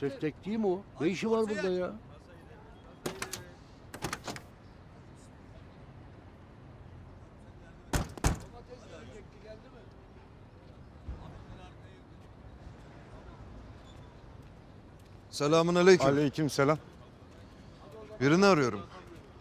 Tek değil mi o? Ne işi var burada ya? Selamun aleyküm. Aleyküm selam. Birini arıyorum.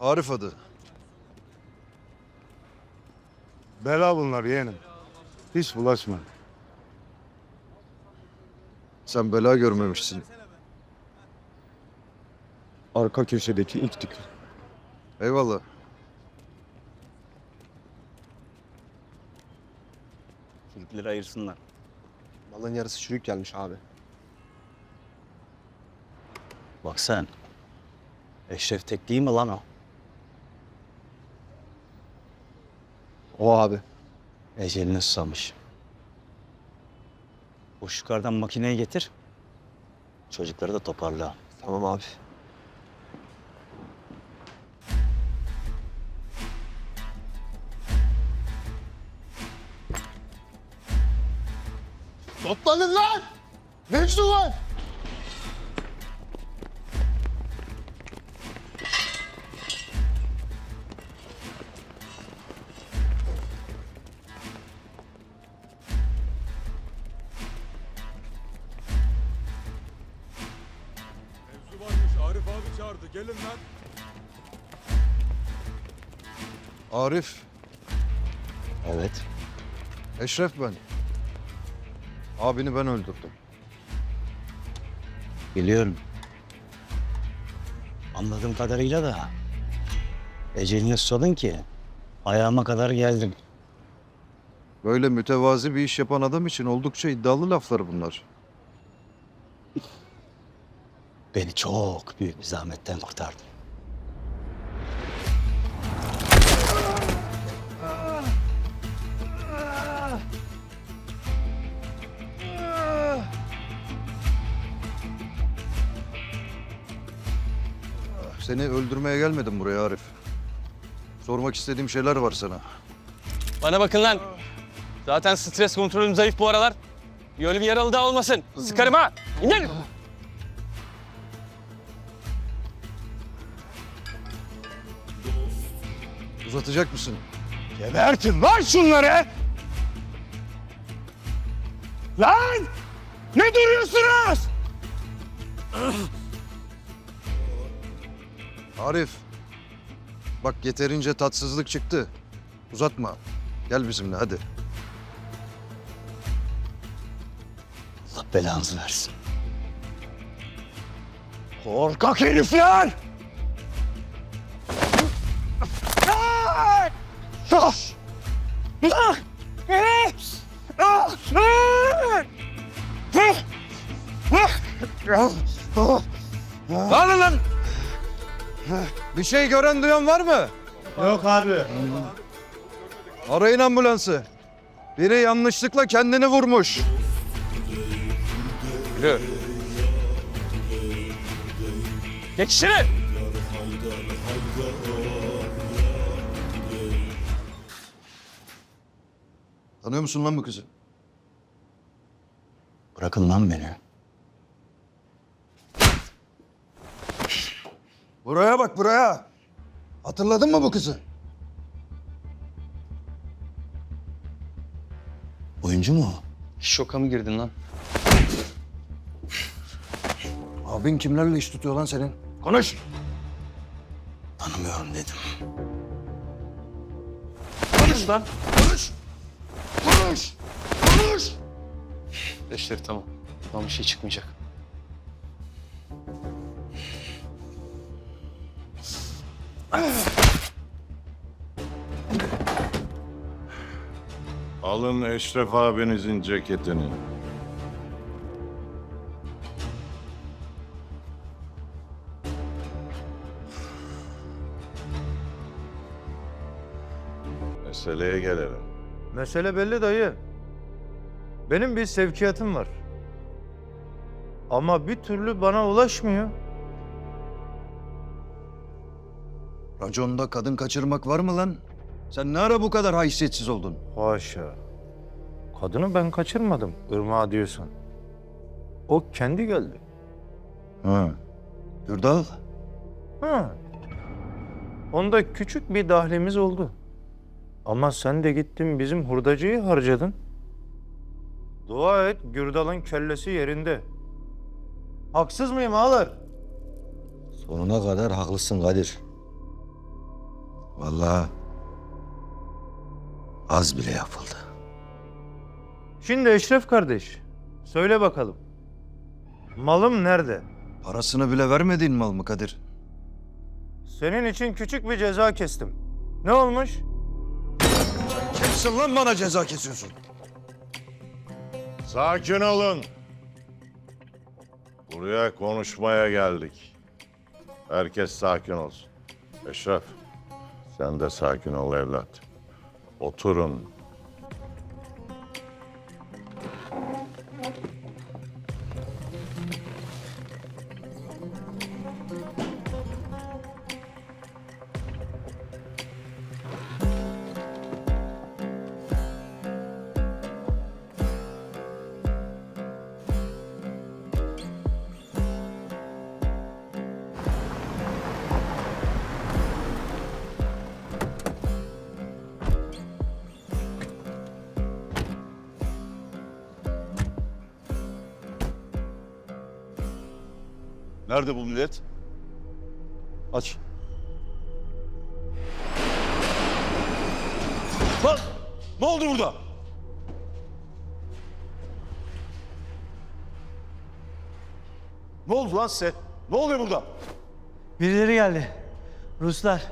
Arif adı. Bela bunlar yeğenim. Hiç bulaşma. Sen bela görmemişsin. Arka köşedeki ilk tük. Eyvallah. Çocukları ayırsınlar. Malın yarısı çürük gelmiş abi. Bak sen. Eşref Tek değil mi lan o? O abi. Ecelini susamış. O yukarıdan makineyi getir. Çocukları da toparla. Tamam abi. Mevzu var! Mevzu varmış. Arif abi çağırdı. Gelin lan. Arif, Evet. Eşref ben. Abini ben öldürdüm. Biliyorum. Anladığım kadarıyla da ecelini susadın ki ayağıma kadar geldim. Böyle mütevazi bir iş yapan adam için oldukça iddialı laflar bunlar. Beni çok büyük bir zahmetten kurtardın. Seni öldürmeye gelmedim buraya Arif. Sormak istediğim şeyler var sana. Bana bakın lan. Zaten stres kontrolüm zayıf bu aralar. Bir ölü bir yaralı daha olmasın. Sıkarım ha. İndir. Uzatacak mısın? Gebertin lan şunları! Lan! Ne duruyorsunuz? Arif. Bak yeterince tatsızlık çıktı. Uzatma. Gel bizimle hadi. Allah belanızı versin. Korkak herifler! Lan lan! Bir şey gören duyan var mı? Yok abi. Arayın ambulansı. Biri yanlışlıkla kendini vurmuş. Geç içeri. Tanıyor musun lan bu kızı? Bırakın lan beni. Buraya bak buraya. Hatırladın mı bu kızı? Oyuncu mu? o? Şoka mı girdin lan? Abin kimlerle iş tutuyor lan senin? Konuş. Tanımıyorum dedim. Konuş lan. Konuş. Konuş. Konuş. Eşref tamam. Tamam bir şey çıkmayacak. Alın Eşref abinizin ceketini. Meseleye gelelim. Mesele belli dayı. Benim bir sevkiyatım var. Ama bir türlü bana ulaşmıyor. Raconda kadın kaçırmak var mı lan? Sen ne ara bu kadar haysiyetsiz oldun? Haşa. Kadını ben kaçırmadım. Irmağa diyorsun. O kendi geldi. Ha. Gürdal. Ha. Onda küçük bir dahlimiz oldu. Ama sen de gittin bizim hurdacıyı harcadın. Dua et Gürdal'ın kellesi yerinde. Haksız mıyım ağalar? Sonuna kadar haklısın Kadir. Vallahi az bile yapıldı. Şimdi Eşref kardeş, söyle bakalım. Malım nerede? Parasını bile vermediğin mal mı Kadir? Senin için küçük bir ceza kestim. Ne olmuş? Kimsin lan bana ceza kesiyorsun? Sakin olun. Buraya konuşmaya geldik. Herkes sakin olsun. Eşref, sen de sakin ol evlat. Oturun. Nerede bu millet? Aç. Lan! Ne oldu burada? Ne oldu lan size? Ne oluyor burada? Birileri geldi. Ruslar.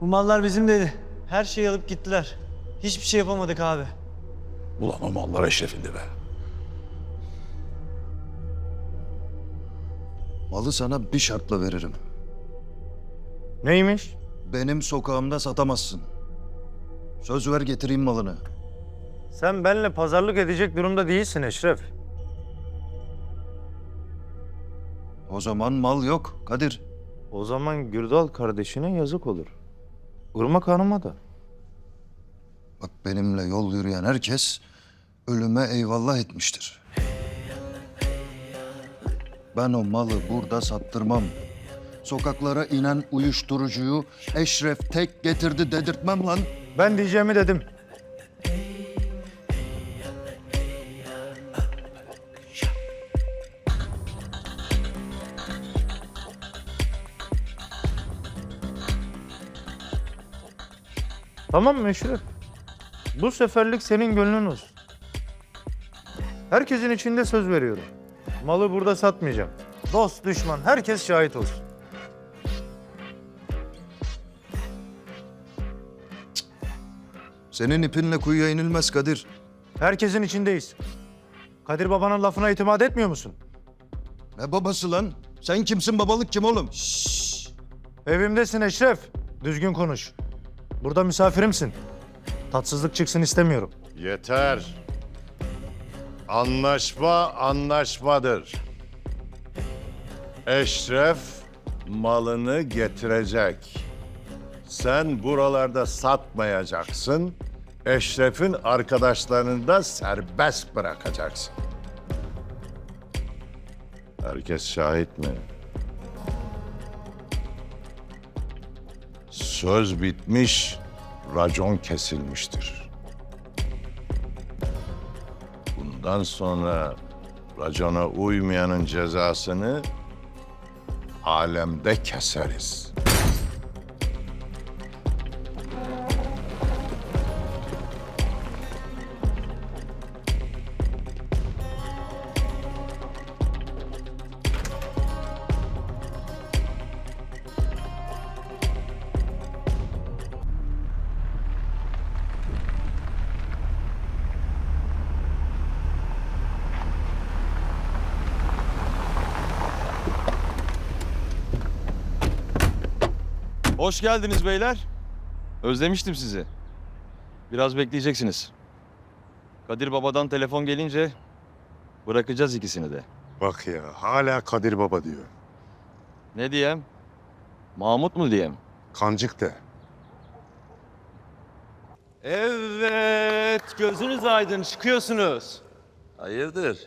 Bu mallar bizim dedi. Her şeyi alıp gittiler. Hiçbir şey yapamadık abi. Ulan o mallar eşrefinde be. Malı sana bir şartla veririm. Neymiş? Benim sokağımda satamazsın. Söz ver getireyim malını. Sen benimle pazarlık edecek durumda değilsin Eşref. O zaman mal yok Kadir. O zaman Gürdal kardeşine yazık olur. Irmak Hanım'a da. Bak benimle yol yürüyen herkes ölüme eyvallah etmiştir. Ben o malı burada sattırmam. Sokaklara inen uyuşturucuyu Eşref tek getirdi dedirtmem lan. Ben diyeceğimi dedim. Tamam mı Eşref? Bu seferlik senin gönlün olsun. Herkesin içinde söz veriyorum. Malı burada satmayacağım. Dost, düşman, herkes şahit olsun. Senin ipinle kuyuya inilmez Kadir. Herkesin içindeyiz. Kadir babanın lafına itimat etmiyor musun? Ne babası lan? Sen kimsin babalık kim oğlum? Evimdesin Eşref. Düzgün konuş. Burada misafirimsin. Tatsızlık çıksın istemiyorum. Yeter. Anlaşma anlaşmadır. Eşref malını getirecek. Sen buralarda satmayacaksın. Eşref'in arkadaşlarını da serbest bırakacaksın. Herkes şahit mi? Söz bitmiş, racon kesilmiştir. Bundan sonra racona uymayanın cezasını alemde keseriz. Hoş geldiniz beyler. Özlemiştim sizi. Biraz bekleyeceksiniz. Kadir Baba'dan telefon gelince bırakacağız ikisini de. Bak ya hala Kadir Baba diyor. Ne diyem? Mahmut mu diyem? Kancık de. Evet, gözünüz aydın çıkıyorsunuz. Hayırdır?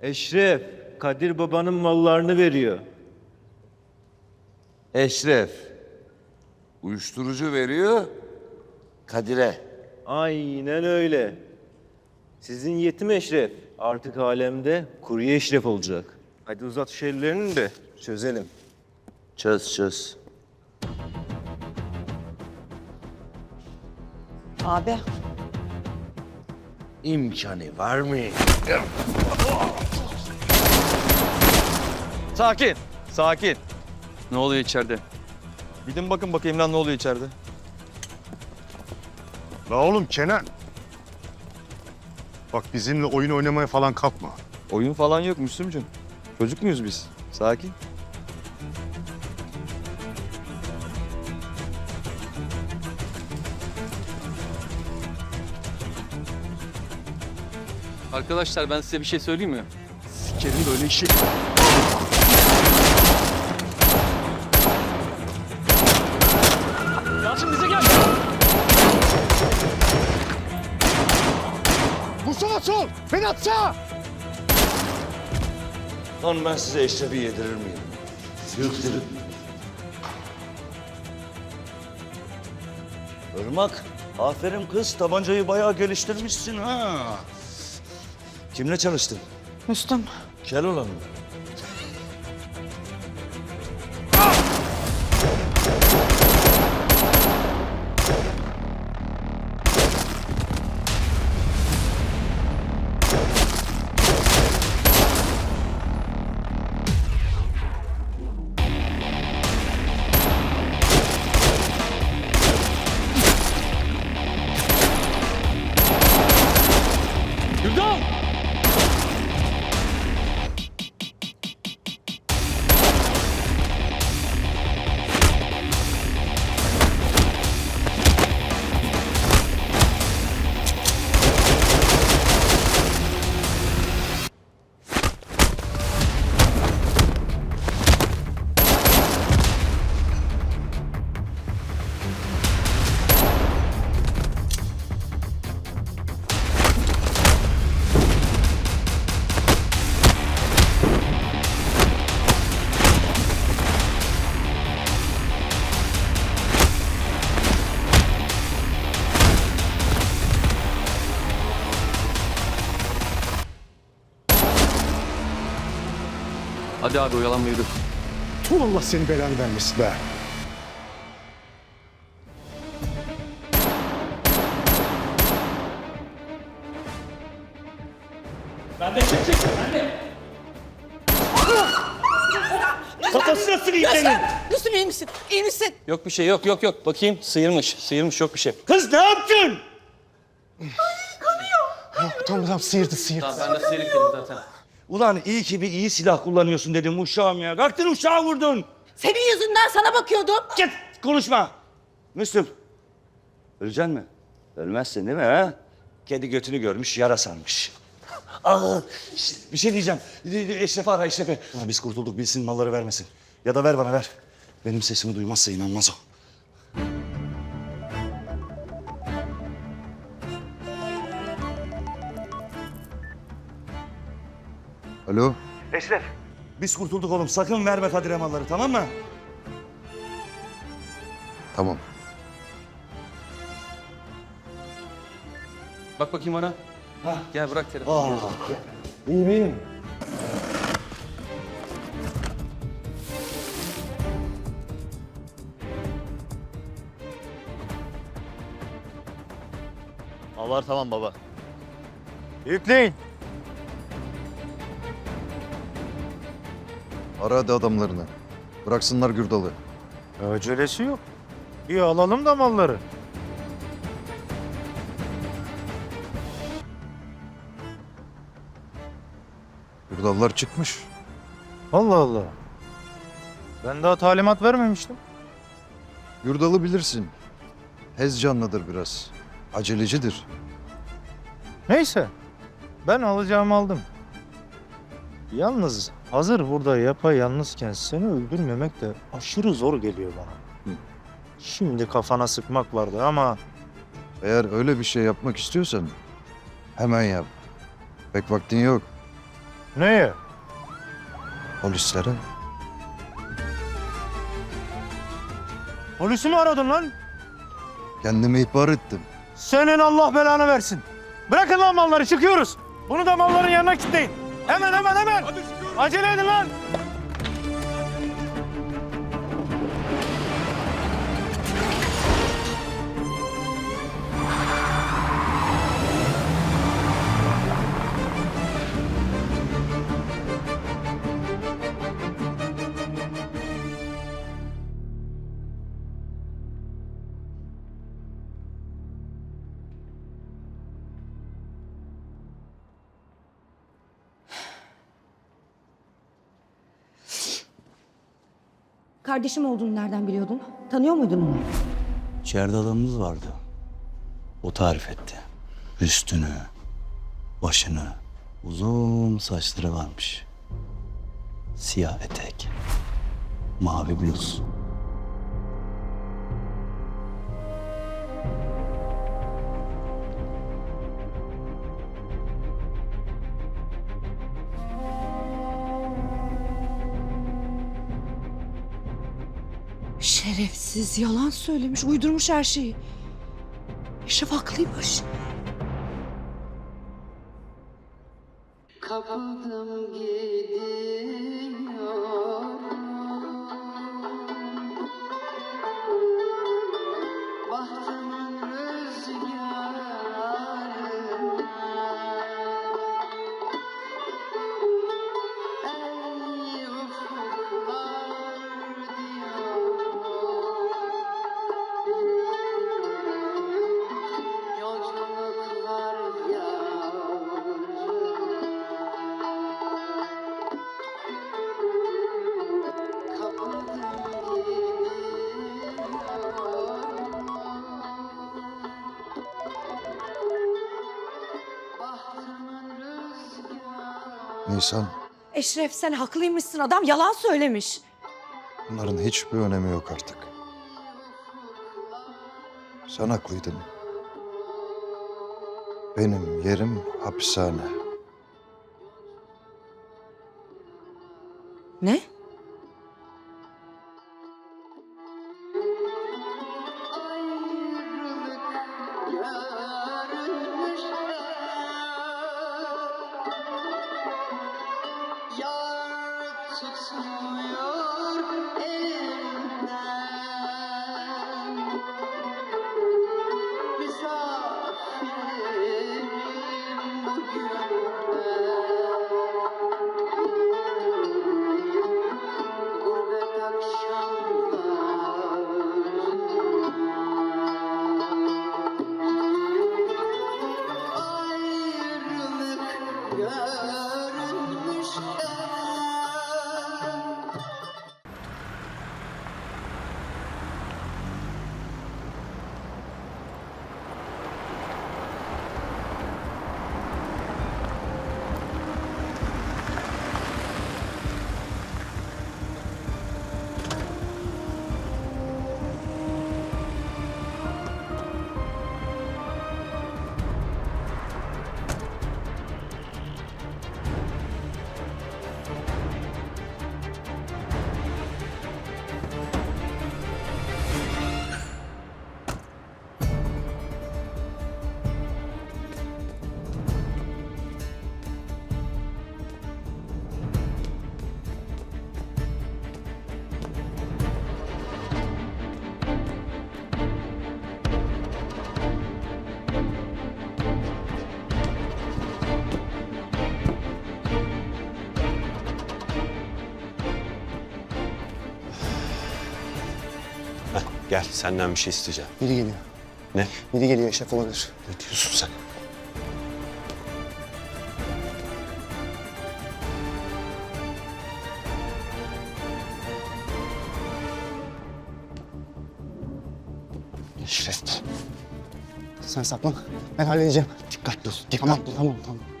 Eşref, Kadir babanın mallarını veriyor. Eşref. Uyuşturucu veriyor. Kadir'e. Aynen öyle. Sizin yetim Eşref artık alemde kuru Eşref olacak. Hadi uzat şu ellerini de çözelim. Çöz çöz. Abi. İmkanı var mı? Sakin. Sakin. Ne oluyor içeride? Gidin bakın bakayım lan ne oluyor içeride. La oğlum Kenan. Bak bizimle oyun oynamaya falan kalkma. Oyun falan yok Müslümcüm. Çocuk muyuz biz? Sakin. Arkadaşlar ben size bir şey söyleyeyim mi? Sikerim böyle işi. Vursana sol! Beni atsa! Lan ben size Eşref'i yedirir miyim? Yıktırın. Irmak, aferin kız. Tabancayı bayağı geliştirmişsin ha. Kimle çalıştın? Müslüm. Keloğlan mı? Hadi abi oyalanma yürü. Tu Allah seni belanı vermesin be. Müslüm iyi misin? İyi misin? Yok bir şey yok yok yok. Bakayım sıyırmış. Sıyırmış yok bir şey. Kız ne yaptın? Tamam tamam sıyırdı sıyırdı. Tamam ben de sıyrık dedim zaten. Ulan iyi ki bir iyi silah kullanıyorsun dedim uşağım ya. Kalktın uşağı vurdun. Senin yüzünden sana bakıyordum. Git konuşma. Müslüm. Öleceksin mi? Ölmezsin değil mi ha? Kedi götünü görmüş yara sarmış. Aa, şişt, bir şey diyeceğim. Eşref'i ara Eşref'i. Ulan biz kurtulduk bilsin malları vermesin. Ya da ver bana ver. Benim sesimi duymazsa inanmaz o. Alo? Eşref. Biz kurtulduk oğlum. Sakın verme Kadir'e malları tamam mı? Tamam. Bak bakayım bana. Gel bırak telefonu. Aa, iyi miyim? Mallar tamam baba. Yükleyin. Ara hadi adamlarını. Bıraksınlar Gürdal'ı. Acelesi yok. Bir alalım da malları. Gürdallar çıkmış. Allah Allah. Ben daha talimat vermemiştim. Gürdal'ı bilirsin. Hez canlıdır biraz. Acelecidir. Neyse. Ben alacağımı aldım. Yalnız hazır burada yapayalnızken seni öldürmemek de aşırı zor geliyor bana. Hı. Şimdi kafana sıkmak vardı ama Eğer öyle bir şey yapmak istiyorsan hemen yap. Pek vaktin yok. neye? Polislere Polisi mi aradın lan? kendimi ihbar ettim. Senin Allah belanı versin. Bırakın lan malları çıkıyoruz. Bunu da malların yanına kilitleyin. Hemen hemen hemen. Acele edin lan. Kardeşim olduğunu nereden biliyordun? Tanıyor muydun onu? İçeride adamımız vardı. O tarif etti. Üstünü, başını, uzun saçları varmış. Siyah etek, mavi bluz. Şerefsiz yalan söylemiş, uydurmuş her şeyi. Eşref haklıymış. Nisan, Eşref sen haklıymışsın. Adam yalan söylemiş. bunların hiçbir önemi yok artık. Sen haklıydın. Benim yerim hapishane. Gel senden bir şey isteyeceğim. Biri geliyor. Ne? Biri geliyor şef olabilir. Ne diyorsun sen? Şeref. Sen saklan. Ben halledeceğim. Dikkatli ol. Tamam, tamam, tamam.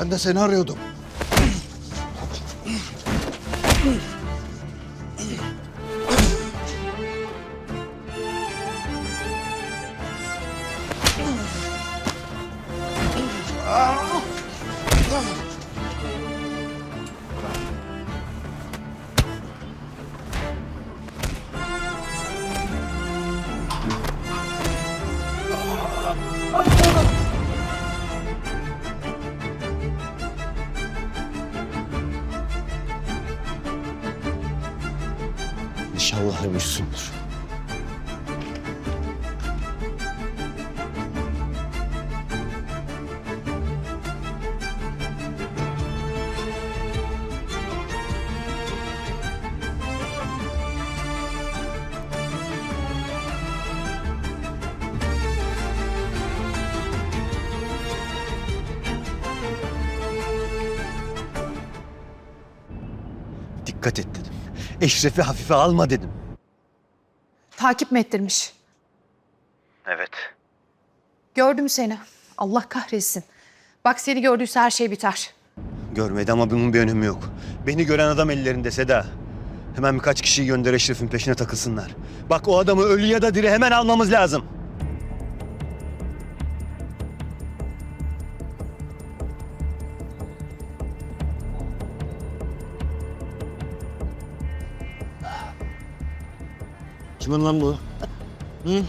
Ben de seni arıyordum. Eşref'i hafife alma dedim. Takip mi ettirmiş? Evet. Gördüm seni. Allah kahretsin. Bak seni gördüyse her şey biter. Görmedi ama bunun bir önemi yok. Beni gören adam ellerinde Seda. Hemen birkaç kişiyi gönder Eşref'in peşine takılsınlar. Bak o adamı ölü ya da diri hemen almamız lazım. Kimin lan bu? Hı?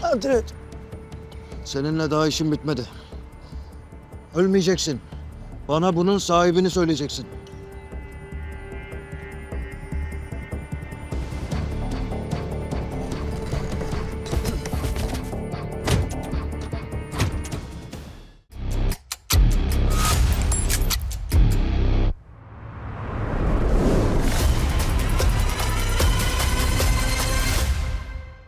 Seninle daha işim bitmedi. Ölmeyeceksin. Bana bunun sahibini söyleyeceksin.